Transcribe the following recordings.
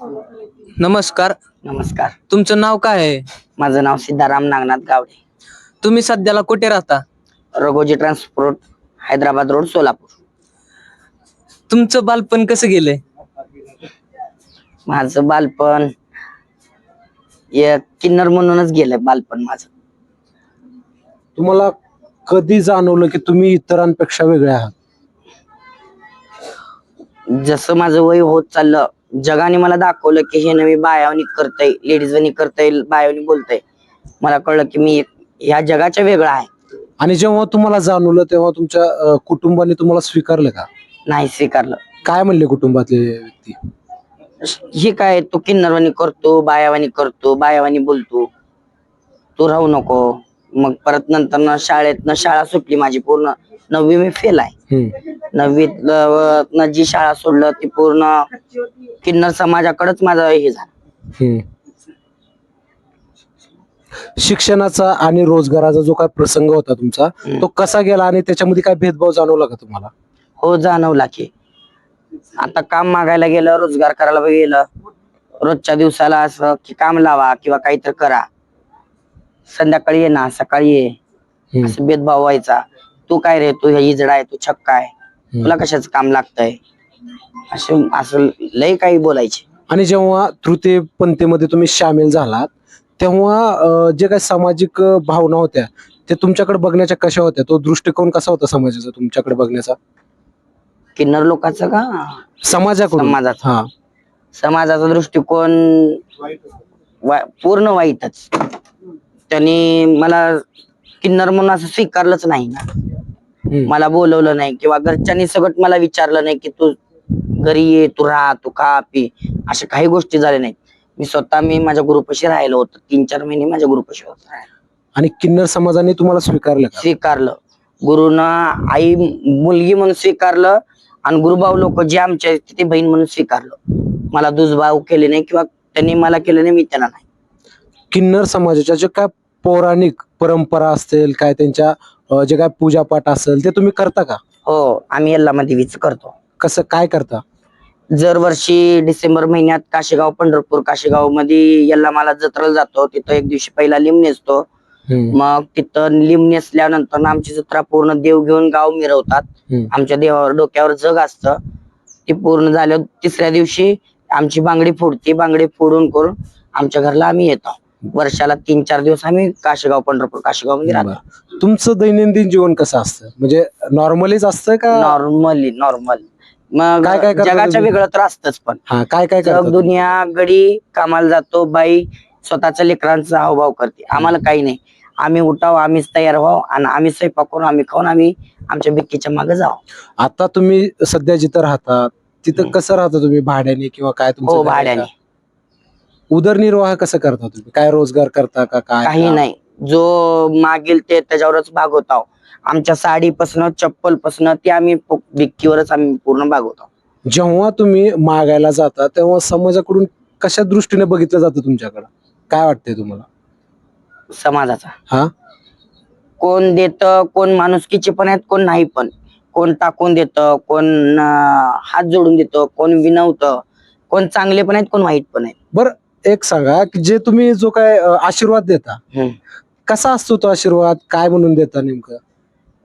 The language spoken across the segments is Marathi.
नमस्कार. नमस्कार. तुमचं नाव काय आहे? माझं नाव सिद्धाराम नागनाथ गावडे. तुम्ही सध्याला कुठे राहता? Raghoji transport Hyderabad road Solapur. तुमचं बालपण कसं गेलंय? माझं बालपण एक किन्नर म्हणूनच गेलंय बालपण माझं. तुम्हाला कधी जाणवलं की तुम्ही इतरांपेक्षा वेगळे आहात? जसं माझं वय होत चाललं जगाने मला दाखवलं की हे नवी बायावनी करतय लेडीजनी करतय बायावनी बोलतय. मला कळलं की मी ह्या जगाच्या वेगळा आहे. आणि जेव्हा तुम्हाला जाणवलं तेव्हा तुमच्या अं, कुटुंबाने तुम्हाला स्वीकारलं का? नाही स्वीकारलं. काय म्हणले कुटुंबातले व्यक्ती? हे काय तू किन्नरवाणी करतो बायावानी करतो बायावानी बोलतो. तू राहू नको. मग परत नंतर ना शाळेत शाळा सुटली माझी पूर्ण. नववी मी फेल आहे. हम्म. नववीत जी शाळा सोडलं ती पूर्ण किन्नर समाजाकडेच माझं हे झालं. शिक्षणाचा आणि रोजगाराचा जो काय प्रसंग होता तुमचा. तो कसा गेला आणि त्याच्यामध्ये काय भेदभाव जाणवला का तुम्हाला? हो जाणवला की. आता काम मागायला गेलं रोजगार करायला गेलं. रोजच्या दिवसाला असं की काम लावा किंवा काहीतरी करा. संध्याकाळी ये ना सकाळी ये. भेदभाव व्हायचा. तू काय रे? तू इजडा आहे तू छक्का आहे. तुला कशाच काम लागतंय? असं असं लय काही बोलायचे. आणि जेव्हा तृतीय पंथीमध्ये तुम्ही सामील झालात तेव्हा अं, जे काही सामाजिक अं, भावना होत्या ते तुमच्याकडे बघण्याच्या कशा होत्या? तो दृष्टिकोन कसा होता समाजाचा तुमच्याकडे बघण्याचा? किन्नर लोकांचं का? समाजाकडून. समाजाचा. हा. समाजाचा दृष्टिकोन वा- पूर्ण वाईटच. त्यांनी मला किन्नर म्हणून असं स्वीकारलंच नाही ना. मला बोलवलं नाही किंवा घरच्यांनी सगळं मला विचारलं नाही की तू घरी ये तू राहा तू खा पी. अशा काही गोष्टी झाल्या नाहीत. मी स्वतः मी माझ्या गुरुपाशी राहिलो होतो. तीन चार महिने माझ्या गुरुपाशी होतो. आणि किन्नर समाजाने तुम्हाला स्वीकारलं स्वीकारलं. गुरुनं आई मुलगी म्हणून स्वीकारलं आणि गुरुभाऊ लोक जे आमच्या आहेत ते बहीण म्हणून स्वीकारलं. मला दुजभाव केले नाही किंवा त्यांनी मला केलं नाही मी त्यांना नाही. किन्नर समाजाच्या जे काय पौराणिक परंपरा असतील काय त्यांच्या अं, जे काय पूजापाठ असेल ते तुम्ही करता का? हो आम्ही यल्लामा देवीच करतो. कसं काय करता? दरवर्षी डिसेंबर महिन्यात काशेगाव पंढरपूर काशेगावमध्ये यल्लामाला जत्रेला जातो. तिथं एक दिवशी पहिला लिंब नेसतो. हम्म. मग तिथं लिंब नेसल्यानंतर ना आमची जत्रा पूर्ण देव घेऊन गाव मिरवतात. हम्म. आमच्या देवावर डोक्यावर जग असतं. ते पूर्ण झालं तिसऱ्या दिवशी आमची बांगडी फोडते. बांगडी फोडून करून आमच्या घरला आम्ही येतो. वर्षाला तीन चार दिवस आम्ही काशेगाव पंढरपूर काशेगावमध्ये राहतो. बरं. तुमचं दैनंदिन जीवन कसं असतं? म्हणजे नॉर्मलीच असतं का? नॉर्मली नॉर्मल मग काय काय करता जगाच्या तुम्ही? वेगळं तर असतंच पण. हा काय काय जग दुनिया गडी कामाला जातो बाई स्वतःच्या लेकरांचा हावभाव करते. आम्हाला काही नाही. आम्ही उठाव आम्हीच तयार व्हाव आणि आम्ही स्वयंपाक करून आम्ही खाऊन आम्ही आमच्या बिक्कीच्या मागे जाऊ आता तुम्ही सध्या जिथं राहता तिथं कसं राहता तुम्ही? भाड्याने किंवा काय तुमचं हो घर आहे भाड्याने? उदरनिर्वाह कसं करता तुम्ही? काय रोजगार करता का काय? काही? नाही. जो मागेल ते त्याच्यावरच भागवतो आमच्या साडीपासनं चप्पल पासनं ते आम्ही पो- आम्ही पूर्ण भागवतो जेव्हा तुम्ही मागायला जाता तेव्हा समाजाकडून कशा दृष्टीने बघितलं जातं तुमच्याकडं? काय वाटतंय तुम्हाला? समाजाचा. हा? कोण देत कोण माणुसकीचे पण आहेत कोण नाही पण. कोण टाकून देत कोण अं, हात जोडून देतं कोण विनवतं कोण चांगले पण आहेत कोण वाईट पण आहेत. बर एक सांगा की जे तुम्ही जो काय अं, आशीर्वाद देता हम्म. कसा असतो तो आशीर्वाद? काय म्हणून देता नेमकं?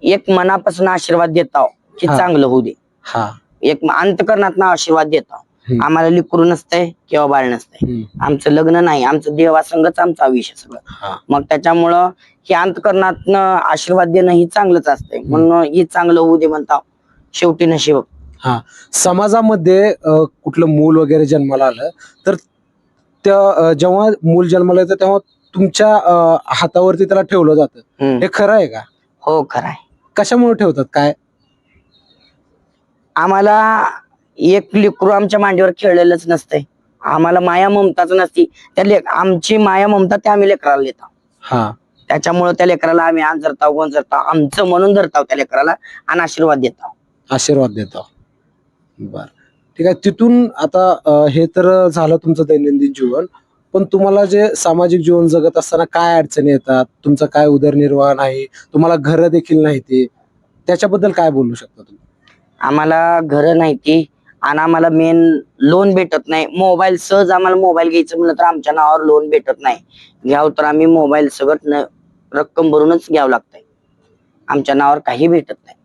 एक मनापासून आशीर्वाद देताव की हा. चांगलं होऊ दे. हा. एक अंतकरणात आशीर्वाद देताव. हम्म. आम्हाला लिकरू नसतंय किंवा बाळ नसतंय. हम्म. आमचं लग्न नाही आमचं देवासंगच आमचा आयुष्य सगळं. हा. मग त्याच्यामुळं हे अंतकरणातनं आशीर्वाद देणं ही चांगलंच असतंय. म्हणून हे चांगलं होऊ दे म्हणता शेवटी नशीब. हा. समाजामध्ये अं, कुठलं मूल वगैरे जन्माला आलं तर त्या अं, जेव्हा मूल जन्माला येतं तेव्हा तुमच्या अं, हातावरती त्याला ठेवलं जातं. हम्म. हे खरं आहे का? हो खरं आहे. कशामुळे ठेवतात? काय? आम्हाला एक लेकरू आमच्या मांडीवर खेळलेलंच नसतंय. आम्हाला माया ममताच नसती. त्या लेक आमची माया ममता त्या आम्ही लेकराला देतो. हा. त्याच्यामुळे त्या लेकराला आम्ही आज धरताव कोण धरताव आमचं म्हणून धरताव त्या लेकराला आणि आशीर्वाद देताव. आशीर्वाद देतो बर. ठीक आहे. तिथून आता अं, हे तर झालं तुमचं दैनंदिन जीवन. पण तुम्हाला जे सामाजिक जीवन जगत असताना काय अडचणी येतात? तुमचा काय उदरनिर्वाह नाही? तुम्हाला घर देखील नाही ते त्याच्याबद्दल काय बोलू शकता तुम्ही? आम्हाला घरं नाही ती आणि आम्हाला मेन लोन भेटत नाही. मोबाईल सहज आम्हाला मोबाईल घ्यायचं म्हणलं तर आमच्या नावावर लोन भेटत नाही. घ्यावं तर आम्ही मोबाईल सगळं न- रक्कम भरूनच घ्यावं लागतंय. आमच्या नावावर काही भेटत नाही.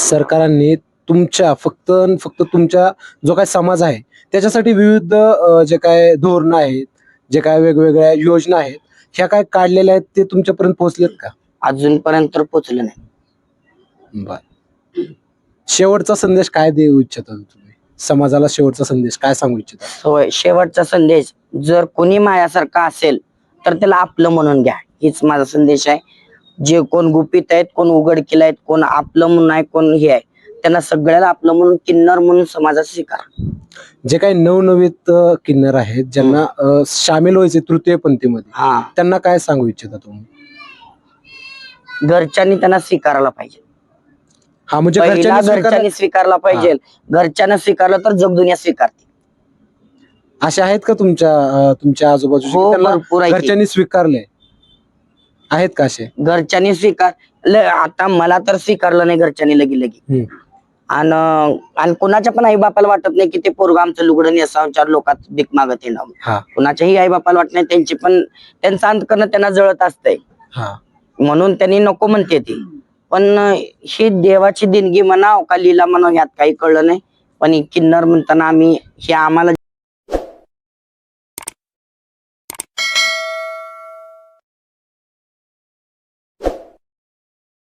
सरकारांनी तुमच्या फक्त फक्त तुमच्या जो काय समाज आहे त्याच्यासाठी विविध जे काय धोरणं आहेत जे काय वेगवेगळ्या योजना आहेत ह्या काय काढलेल्या आहेत ते तुमच्यापर्यंत पोहोचलेत का? अजूनपर्यंत तर पोचलं नाही. बर. शेवटचा संदेश काय देऊ इच्छिता तुम्ही? समाजाला शेवटचा संदेश काय सांगू इच्छिता? होय शेवटचा संदेश जर कोणी माझ्यासारखा असेल तर त्याला आपलं म्हणून घ्या. हीच माझा संदेश आहे. जे कोण गुपित आहेत कोण उघडकीला आहेत कोण आपलं म्हणून आहे कोण हे आहे. त्यांना सगळ्याला आपलं म्हणून किन्नर म्हणून समाजात स्वीकार. जे काही नवनवीत अ, किन्नर आहेत ज्यांना अ, सामील व्हायचे तृतीय पंथीमध्ये हा. त्यांना काय सांगू इच्छिता तुम्ही? घरच्यांनी त्यांना स्वीकारायला पाहिजे. हा म्हणजे पहिला घरच्यांनी स्वीकार घरच्यांनी स्वीकारला पाहिजे. घरच्यांना स्वीकारलं तर जगदुनिया स्वीकारते. असे आहेत का तुमच्या अ, तुमच्या आजूबाजूचे हो भरपूर. घरच्यांनी स्वीकारले आहेत का असे? घरच्यांनी स्वीकार ल- आता मला तर स्वीकारलं नाही घरच्यांनी लगी लगी. हम्म. आणि आणि कोणाच्या पण आई बापाला वाटत नाही की ते पोरग आमचं लुगडं नेसावं चार लोकात भीक मागत येणं. हा. कुणाच्याही आई बापाला वाटत नाही त्यांची पण त्यांचं अंतकरण त्यांना जळत असतंय. म्हणून त्यांनी नको म्हणते ती. पण ही देवाची देणगी म्हणाव का लीला म्हणाव ह्यात काही कळलं नाही. पण किन्नर म्हणताना आम्ही हे आम्हाला